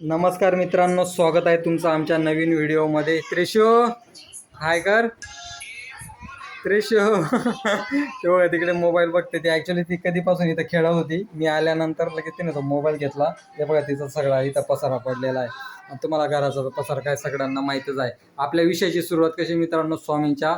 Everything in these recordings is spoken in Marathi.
नमस्कार मित्रांनो स्वागत आहे तुमचं आमच्या नवीन व्हिडिओमध्ये. त्रिशो हाय कर. त्रिशो तेव्हा तिकडे मोबाईल बघते ती. ॲक्च्युली ती कधीपासून इथं खेळत होती. मी आल्यानंतर लगेच तिने तो मोबाईल घेतला. हे बघा तिचा सगळा इथं पसारा पडलेला आहे. आणि तुम्हाला घराचा पसारा काय सगळ्यांना माहीतच आहे. आपल्या विषयाची सुरुवात कशी मित्रांनो स्वामींच्या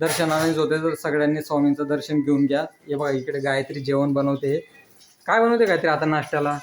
दर्शनानेच होते. तर सगळ्यांनी स्वामींचं दर्शन घेऊन घ्या. हे बघा इकडे गायत्री जेवण बनवते. काय बनवते गायत्री आता नाश्त्याला?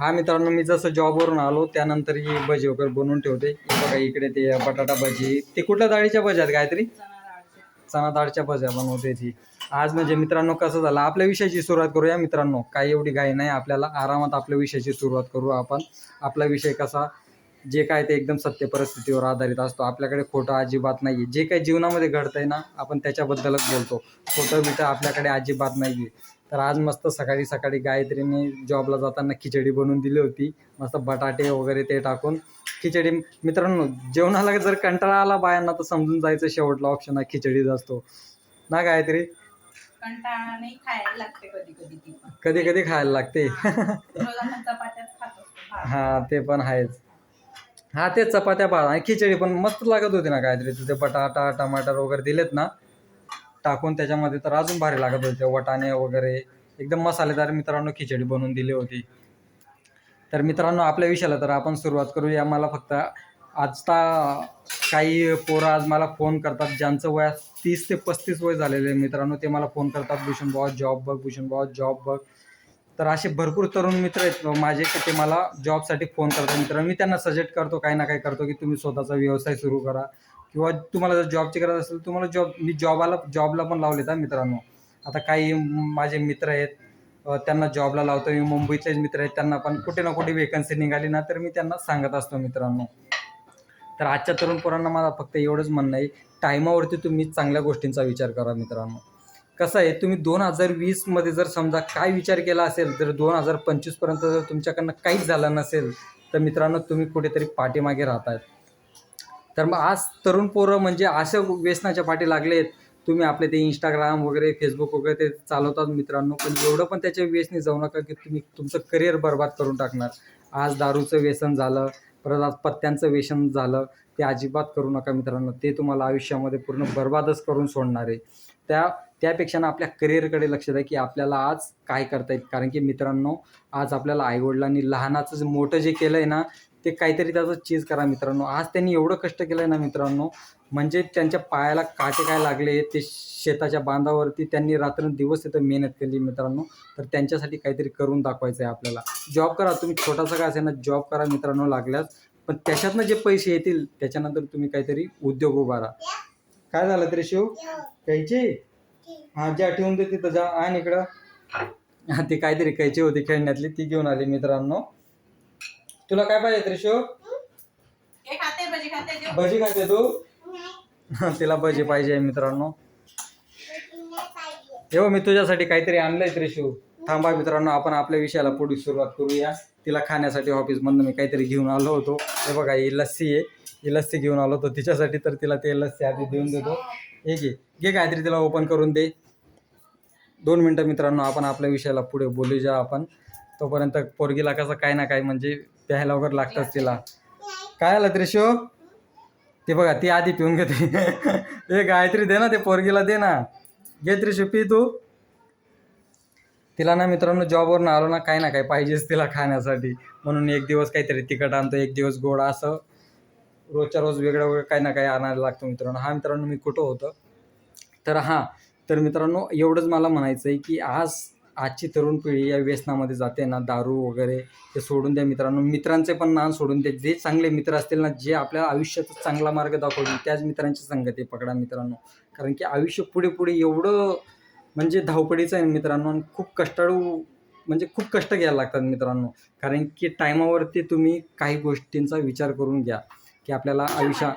हा मित्रांनो मी जसं जॉबवरून आलो त्यानंतर ही भजी वगैरे बनवून ठेवते. बघा इकडे ते बटाटा भजी. ते कुठल्या डाळीच्या भज्या आहेत गायत्री? चणा डाळच्या भज्या बनवते ती. आज म्हणजे मित्रांनो कसं झालं आपल्या विषयाची सुरुवात करूया मित्रांनो. काही एवढी घाई नाही आपल्याला आरामात आपल्या विषयाची सुरुवात करू आपण. आपला विषय कसा जे काय ते एकदम सत्य परिस्थितीवर आधारित असतो. आपल्याकडे खोटं अजिबात नाही आहे जे काही जीवनामध्ये घडतंय ना आपण त्याच्याबद्दलच बोलतो. खोटं बिटं आपल्याकडे अजिबात नाही आहे तर आज मस्त सकाळी सकाळी गायत्रीने जॉबला जाताना खिचडी बनवून दिली होती. मस्त बटाटे वगैरे ते टाकून खिचडी मित्रांनो जेवणाला जर कंटाळा आला बायांना तर समजून जायचं शेवटला ऑप्शन हा खिचडीच असतो. ना गायत्री? कधी कधी खायला लागते. हा ते पण आहेच. हा ते चपात्या भात आणि खिचडी पण मस्त लागत होती ना काहीतरी तिथे बटाटा टमाटर वगैरे दिलेत ना टाकून त्याच्यामध्ये तर अजून भारी लागत होते. वटाणे वगैरे. एकदम मसालेदार मित्रांनो खिचडी बनवून दिली होती. तर मित्रांनो आपल्या विषयाला तर आपण सुरुवात करूया. मला फक्त आजता काही पोरं आज मला फोन करतात. ज्यांचं वय तीस ते पस्तीस वय झालेले आहे मित्रांनो ते मला फोन करतात. भूषण भावा जॉब बघ भूषण भावा जॉब बघ. तर असे भरपूर तरुण मित्र आहेत. माझे की ते मला जॉबसाठी फोन करतात. मित्रांनो मी त्यांना सजेस्ट करतो काही ना काही करतो की तुम्ही स्वतःचा व्यवसाय सुरू करा. किंवा तुम्हाला जर जॉबची गरज असेल तुम्हाला जॉब मी जॉबाला जॉबला पण लावले तर मित्रांनो. आता काही माझे मित्र आहेत त्यांना जॉबला लावतो मी मुंबईतलेच मित्र आहेत त्यांना पण कुठे ना कुठे वेकन्सी निघाली ना तर मी त्यांना सांगत असतो मित्रांनो. तर आजच्या तरुण पोरांना मला फक्त एवढंच म्हणणं आहे टायमावरती तुम्ही चांगल्या गोष्टींचा विचार करा मित्रांनो. कसं आहे तुम्ही दोन हजार वीसमध्ये जर समजा काय विचार केला असेल तर दोन हजार पंचवीसपर्यंत जर तुमच्याकडनं काहीच झालं नसेल तर मित्रांनो तुम्ही कुठेतरी पाठीमागे राहत आहेत तर मग आज तरुण पोरं म्हणजे असे व्यसनाच्या पाठी लागलेत. तुम्ही आपले ते इंस्टाग्राम वगैरे फेसबुक वगैरे ते चालवतात मित्रांनो. पण एवढं पण त्याच्या व्यसनी जाऊ नका की तुम्ही तुमचं करिअर बर्बाद करून टाकणार. आज दारूचं व्यसन झालं परत आज पत्त्यांचं व्यसन झालं ते अजिबात करू नका मित्रांनो. ते तुम्हाला आयुष्यामध्ये पूर्ण बर्बादच करून सोडणार आहे. त्या त्यापेक्षा ना आपल्या करिअरकडे लक्ष द्या की आपल्याला आज काय करता येईल. कारण की मित्रांनो आज आपल्याला आईवडिलांनी लहानाचं जे मोठं जे केलं आहे ना ते काहीतरी त्याचं चीज करा मित्रांनो. आज त्यांनी एवढं कष्ट केलं आहे ना मित्रांनो. म्हणजे त्यांच्या पायाला काटे काय लागले ते शेताच्या बांधावरती त्यांनी रात्रंदिवस तिथं मेहनत केली मित्रांनो. तर त्यांच्यासाठी काहीतरी करून दाखवायचं आहे आपल्याला. जॉब करा तुम्ही छोटासा काय असेल ना जॉब करा मित्रांनो लागल्यास. पण त्याच्यातनं जे पैसे येतील त्याच्यानंतर तुम्ही काहीतरी उद्योग उभारा काय झालं तरी शिव? कैची? हा ज्या ठेवून दे तिथं जा. आणि इकडं. हा ती काहीतरी कैची होती खेळण्यातली ती घेऊन आली मित्रांनो. तुला काय पाहिजे तरी शिव हे खाते भजी खाते जेव. भजी खाते तू? तिला भजी पाहिजे मित्रांनो. हो मी तुझ्यासाठी काहीतरी आणलंय त्रिशू. थांबा मित्रांनो आपण आपल्या विषयाला पुढे सुरुवात करूया. तिला खाण्यासाठी ऑफिसमधनं मी काहीतरी घेऊन आलो होतो. हे बघा ही लस्सी आहे. ही लस्सी घेऊन आलो होतो तिच्यासाठी तर तिला ते लस्सी आधी देऊन देतो. हे घे. घे काहीतरी तिला ओपन करून दे. दोन मिनटं मित्रांनो आपण आपल्या विषयाला पुढे बोलूया आपण. तोपर्यंत पोरगीला कसं काय ना काय म्हणजे प्यायला वगैरे लागतंच तिला. काय आलं त्रिशो? ते बघा ती आधी पिऊन घेते. ए गायत्री दे ना ते पोरगीला दे ना. घे त्रिशू पी तू. तिला ना मित्रांनो जॉबवरून आलो ना काही ना काही पाहिजेच तिला खाण्यासाठी. म्हणून एक दिवस काहीतरी तिखट आणतो एक दिवस गोड असं. रोजच्या रोज वेगळं वेगळं काही ना काही आणायला लागतं मित्रांनो. हा मित्रांनो मी कुठं होतं? तर हां तर मित्रांनो एवढंच मला म्हणायचं आहे की आज आजची तरुण पिढी या व्यसनामध्ये जाते ना दारू वगैरे ते सोडून द्या मित्रांनो. मित्रांचे पण नाव सोडून द्या. जे चांगले मित्र असतील ना जे आपल्या आयुष्याचा चांगला मार्ग दाखवतील त्याच मित्रांची संगती पकडा मित्रांनो. कारण की आयुष्य पुढे पुढे एवढं म्हणजे धावपडीचं आहे मित्रांनो आणि खूप कष्टाळू म्हणजे खूप कष्ट घ्यायला लागतात मित्रांनो. कारण की टायमावरती तुम्ही काही गोष्टींचा विचार करून घ्या की आपल्याला आयुष्या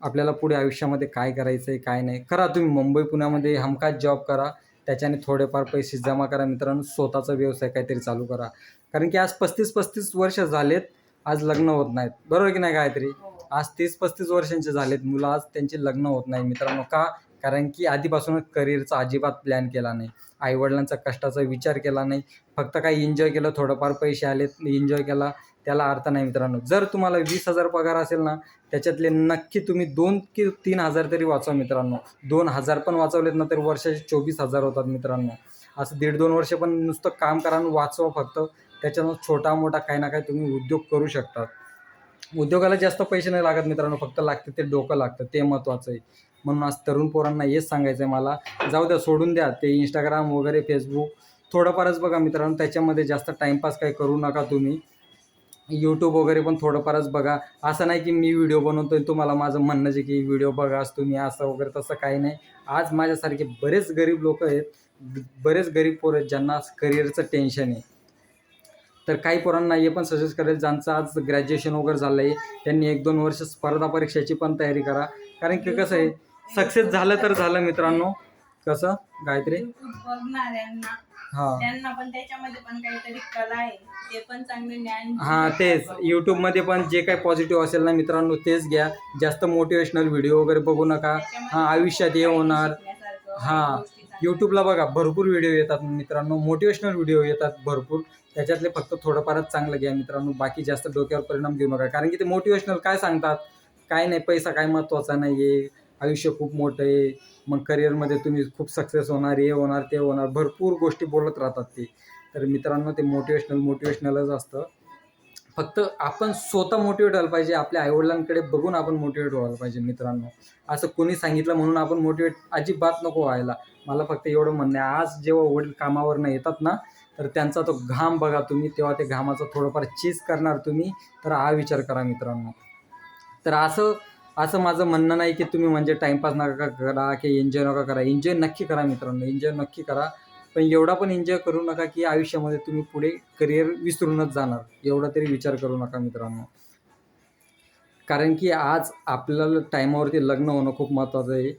आपल्याला पुढे आयुष्यामध्ये काय करायचं आहे काय नाही. करा तुम्ही. मुंबई पुण्यामध्ये हमखास जॉब करा. त्याच्याने थोडेफार पैसे जमा करा मित्रांनो स्वतःचा व्यवसाय काहीतरी चालू करा. कारण की आज पस्तीस पस्तीस वर्ष झालेत आज लग्न होत नाहीत. बरोबर की नाही काहीतरी आज तीस पस्तीस वर्षांचे झालेत मुलं आज त्यांचे लग्न होत नाही मित्रांनो. का? कारण की आधीपासूनच करिअरचा अजिबात प्लॅन केला नाही. आईवडिलांचा कष्टाचा विचार केला नाही. फक्त काही एन्जॉय केलं थोडंफार पैसे आलेत एन्जॉय केला. त्याला अर्थ नाही मित्रांनो. जर तुम्हाला वीस हजार पगार असेल ना त्याच्यातले नक्की तुम्ही दोन की तीन हजार तरी वाचवा मित्रांनो. दोन हजार पण वाचवलेत ना तर वर्षाचे चोवीस हजार होतात मित्रांनो. असं दीड दोन वर्ष पण नुसतं काम करा वाचवा फक्त. त्याच्यानं छोटा मोठा काही ना काही तुम्ही उद्योग करू शकतात उद्योगाला जास्त पैसे नाही लागत मित्रांनो फक्त लागते ते डोकं लागतं ते महत्त्वाचं आहे. म्हणून आज तरुण पोरांना हेच सांगायचं आहे मला. जाऊ द्या सोडून द्या. ते इंस्टाग्राम वगैरे फेसबुक थोडंफारच बघा मित्रांनो त्याच्यामध्ये जास्त टाईमपास काही करू नका तुम्ही. यूट्यूब वगैरे पण थोडंफारच बघा. असं नाही की मी व्हिडिओ बनवतो आहे तुम्हाला माझं म्हणणं जे की व्हिडिओ बघाच तुम्ही असं वगैरे तसं काही नाही. आज माझ्यासारखे बरेच गरीब लोक आहेत बरेच गरीब पोरं आहेत ज्यांना करिअरचं टेन्शन आहे. तर काही पोरांना हे पण सजेस्ट करेल ज्यांचं आज ग्रॅज्युएशन वगैरे झालं आहे त्यांनी एक दोन वर्ष स्पर्धा परीक्षेची पण तयारी करा. कारण की कसं आहे सक्सेस झालं तर झालं मित्रांनो. कसं? गायत्री? बघणाऱ्यांना. हां. त्यांना पण त्याच्यामध्ये पण काहीतरी कला आहे. ते पण चांगले ज्ञान हां तेच. यूट्यूबमध्ये पण जे काही पॉझिटिव्ह असेल ना मित्रांनो तेच घ्या. जास्त मोटिवेशनल व्हिडिओ वगैरे बघू नका. त्याच्यामध्ये हां आयुष्यात हे होणार. शिकण्यासारखं, हां. गोष्टी चांगल्या. यूट्यूबला बघा भरपूर व्हिडिओ येतात मित्रांनो. मोटिवेशनल व्हिडिओ येतात भरपूर. त्याच्यातले फक्त थोडंफारच चांगलं घ्या मित्रांनो. बाकी जास्त डोक्यावर परिणाम घेऊ नका. कारण की ते मोटिवेशनल काय सांगतात? काय नाही पैसा काय महत्त्वाचा नाही आहे आयुष्य खूप मोठं आहे. मग करिअरमध्ये तुम्ही खूप सक्सेस होणार हे होणार ते होणार. भरपूर गोष्टी बोलत राहतात ते. तर मित्रांनो ते मोटिवेशनल मोटिवेशनलच असतं. फक्त आपण स्वतः मोटिवेट व्हायला पाहिजे. आपल्या आईवडिलांकडे बघून आपण मोटिवेट व्हायला पाहिजे मित्रांनो. असं कोणी सांगितलं म्हणून आपण मोटिवेट अजिबात नको व्हायला. मला फक्त एवढं म्हणणं आहे. आज जेव्हा वडील कामावरनं येतात ना तर त्यांचा तो घाम बघा तुम्ही. तेव्हा ते घामाचं थोडंफार चीज करणार तुम्ही. तर हा विचार करा मित्रांनो. तर असं असं माझं म्हणणं नाही की तुम्ही म्हणजे टाईमपास नका करा की एन्जॉय नका करा. एन्जॉय नक्की करा मित्रांनो. एन्जॉय नक्की करा. पण एवढा पण एन्जॉय करू नका की आयुष्यामध्ये तुम्ही पुढे करिअर विसरूनच जाणार. एवढा तरी विचार करू नका मित्रांनो. कारण की आज आपल्याला टाईमावरती लग्न होणं खूप महत्त्वाचं आहे.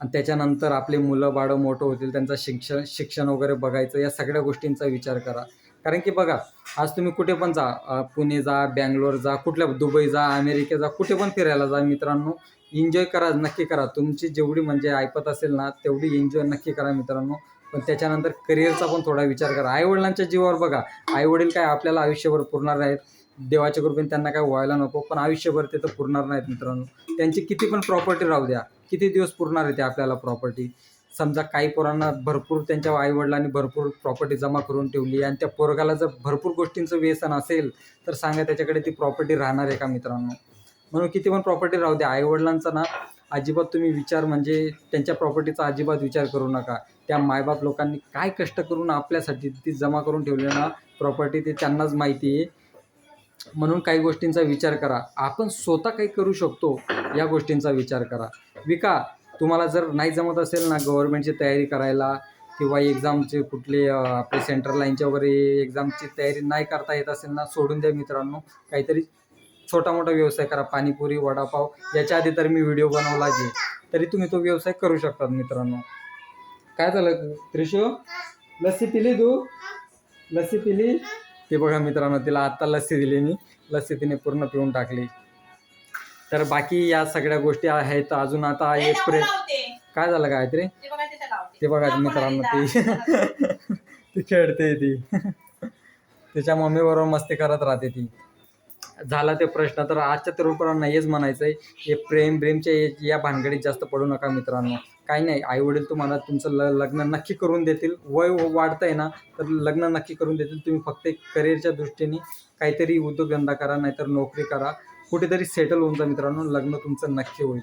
आणि त्याच्यानंतर आपले मुलं बाळं मोठं होतील त्यांचं शिक्षण शिक्षण वगैरे बघायचं या सगळ्या गोष्टींचा विचार करा. कारण की बघा आज तुम्ही कुठे पण जा पुणे जा बँगलोर जा कुठल्या दुबई जा अमेरिके जा कुठे पण फिरायला जा मित्रांनो एन्जॉय करा नक्की करा. तुमची जेवढी म्हणजे ऐपत असेल ना तेवढी एन्जॉय नक्की करा मित्रांनो. पण त्याच्यानंतर करिअरचा पण थोडा विचार करा. आईवडिलांच्या जीवावर बघा आईवडील काय आपल्याला आयुष्यभर पुरणार नाहीत. देवाच्या कृपेने त्यांना काय व्हायला नको पण आयुष्यभर ते तर पुरणार नाहीत मित्रांनो. त्यांची किती पण प्रॉपर्टी राहू द्या किती दिवस पुरणार आहे ते आपल्याला प्रॉपर्टी समजा काही पोरांना भरपूर त्यांच्या आईवडिलांनी भरपूर प्रॉपर्टी जमा करून ठेवली आणि त्या पोरगाला जर भरपूर गोष्टींचं व्यसन असेल तर सांगा त्याच्याकडे ती प्रॉपर्टी राहणार आहे का मित्रांनो? म्हणून किती पण प्रॉपर्टी राहू द्या. आईवडिलांचा ना अजिबात तुम्ही विचार म्हणजे त्यांच्या प्रॉपर्टीचा अजिबात विचार करू नका. त्या मायबाप लोकांनी काय कष्ट करून आपल्यासाठी ती जमा करून ठेवली ना प्रॉपर्टी ते त्यांनाच माहिती आहे. म्हणून काही गोष्टींचा विचार करा. आपण स्वतः काही करू शकतो या गोष्टींचा विचार करा. विका तुम्हाला जर नाही जमत असेल ना गव्हर्नमेंटची तयारी करायला किंवा एक्झामचे कुठले आपले सेंट्रल लाईनच्या वगैरे एक्झामची तयारी नाही करता येत असेल ना सोडून द्या मित्रांनो. काहीतरी छोटा मोठा व्यवसाय करा. पाणीपुरी वडापाव याच्या आधी तर मी व्हिडिओ बनवला जे तरी तुम्ही तो व्यवसाय करू शकतात मित्रांनो. काय झालं त्रिशू? लस्सी पिली तू? लस्सी पिली? ते बघा मित्रांनो तिला आत्ता लस्सी दिली मी. लस्सी तिने पूर्ण पिऊन टाकली. तर बाकी या सगळ्या गोष्टी आहेत. अजून आता एप्रिल लावते. काय झालं गायत्री? ते बघा मित्रांनो. ती. ती खेळते ती. तिच्या मम्मीबरोबर मस्ती करत राहते ती. झाला ते प्रश्न तर आजच्या तरुणपणांना हेच म्हणायचं आहे हे प्रेम प्रेमच्या या- या भानगडीत जास्त पडू नका मित्रांनो. काही नाही आई वडील तुम्हाला तुमचं ल लग्न नक्की करून देतील. वय वाढतंय ना तर लग्न नक्की करून देतील. तुम्ही फक्त एक करिअरच्या दृष्टीने काहीतरी उद्योगधंदा करा नाहीतर नोकरी करा. कुठेतरी सेटल होऊन जा मित्रांनो लग्न तुमचं नक्की होईल.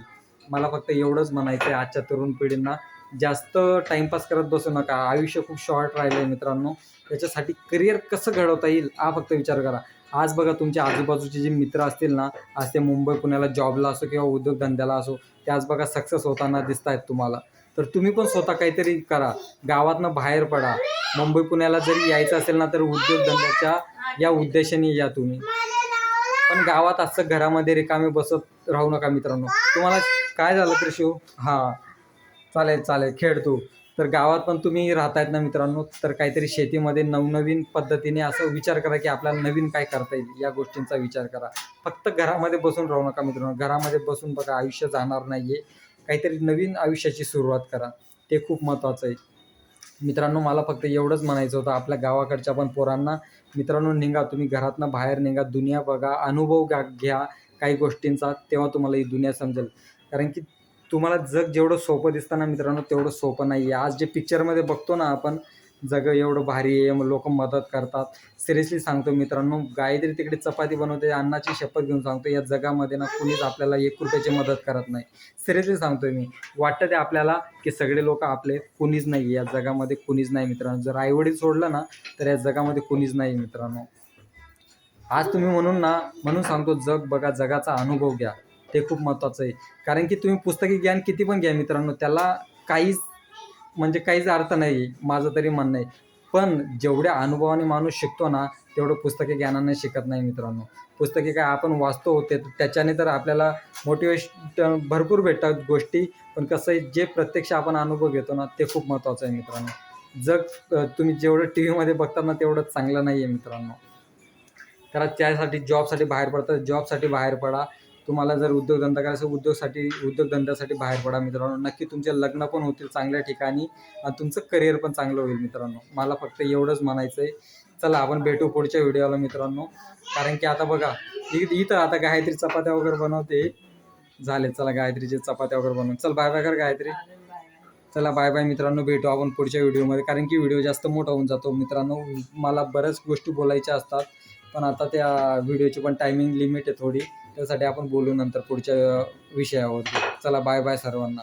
मला फक्त एवढंच म्हणायचं आहे आजच्या तरुण पिढींना जास्त टाईमपास करत बसू नका. आयुष्य खूप शॉर्ट राहिलं आहे मित्रांनो. त्याच्यासाठी करिअर कसं घडवता येईल हा फक्त विचार करा. आज बघा तुमच्या आजूबाजूचे जे मित्र असतील ना आज ते मुंबई पुण्याला जॉबला असो किंवा उद्योगधंद्याला असो ते आज बघा सक्सेस होताना दिसत आहेत तुम्हाला. तर तुम्ही पण स्वतः काहीतरी करा. गावातनं बाहेर पडा. मुंबई पुण्याला जरी यायचं असेल ना तर उद्योगधंद्याच्या या उद्देशाने या तुम्ही. पण गावात असं घरामध्ये रिकामे बसत राहू नका मित्रांनो. तुम्हाला काय झालं तर शिव हां. चालेल चालेल. खेळ तू. तर गावात पण तुम्ही राहतायत ना मित्रांनो तर काहीतरी शेतीमध्ये नवनवीन पद्धतीने असं विचार करा की आपल्याला नवीन काय करता येईल. या गोष्टींचा विचार करा. फक्त घरामध्ये बसून राहू नका मित्रांनो. घरामध्ये बसून बघा आयुष्य जाणार नाही आहे काहीतरी नवीन आयुष्याची सुरुवात करा. ते खूप महत्त्वाचं आहे. मित्रांनो मला फक्त एवढंच म्हणायचं होतं आपल्या गावाकडच्या पण पोरांना मित्रांनो निघा तुम्ही घरातनं बाहेर निघा दुनिया बघा अनुभव घ्या घ्या काही गोष्टींचा तेव्हा तुम्हाला ही दुनिया समजेल. कारण की तुम्हाला जग जेवढं सोपं दिसताना मित्रांनो तेवढं सोपं नाही आहे आज जे पिक्चरमध्ये बघतो ना आपण जग एवढं भारी आहे लोक मदत करतात. सिरियसली सांगतो मित्रांनो गायत्री तिकडे चपाती बनवते अन्नाची शपथ घेऊन सांगतो या जगामध्ये ना कुणीच आपल्याला एक रुपयाची मदत करत नाही. सिरियसली सांगतोय मी वाटतं ते आपल्याला की सगळे लोक आपले कुणीच नाही या जगामध्ये कुणीच नाही मित्रांनो. जर आईवडील सोडलं ना तर या जगामध्ये कुणीच नाही मित्रांनो. आज तुम्ही म्हणून ना म्हणून सांगतो जग बघा जगाचा अनुभव घ्या. ते खूप महत्त्वाचं आहे. कारण की तुम्ही पुस्तकी ज्ञान किती पण घ्या मित्रांनो त्याला काहीच म्हणजे काहीच अर्थ नाही आहे माझं तरी म्हणणं आहे. पण जेवढ्या अनुभवाने माणूस शिकतो ना तेवढं पुस्तकी ज्ञानाने शिकत नाही मित्रांनो. पुस्तके काय आपण वाचतो ते त्याच्याने तर आपल्याला मोटिवेशन भरपूर भेटतात गोष्टी. पण कसं आहे जे प्रत्यक्ष आपण अनुभव घेतो ना ते खूप महत्त्वाचं आहे मित्रांनो. जग तुम्ही जेवढं टी व्हीमध्ये बघतात ना तेवढं चांगलं नाही आहे मित्रांनो. त्याला त्यासाठी जॉबसाठी बाहेर पडतात जॉबसाठी बाहेर पडा. तुम्हाला जर उद्योगधंदा करायचा उद्योगसाठी उद्योगधंद्यासाठी बाहेर पडा मित्रांनो. नक्की तुमचे लग्न पण होतील चांगल्या ठिकाणी आणि तुमचं करिअर पण चांगलं होईल मित्रांनो. मला फक्त एवढंच म्हणायचं आहे चला आपण भेटू पुढच्या व्हिडिओला मित्रांनो. कारण की आता बघा इथं आता गायत्री चपात्या वगैरे बनवते. झाले चला गायत्रीचे चपात्या वगैरे बनवून. चल बाय बाय कर गायत्री. चला बाय बाय मित्रांनो. भेटू आपण पुढच्या व्हिडिओमध्ये. कारण की व्हिडिओ जास्त मोठा होऊन जातो मित्रांनो. मला बऱ्याच गोष्टी बोलायच्या असतात. पण आता त्या व्हिडिओची पण टायमिंग लिमिट आहे थोडी. त्यासाठी आपण बोलू नंतर पुढच्या विषयावरती. चला बाय बाय सर्वांना.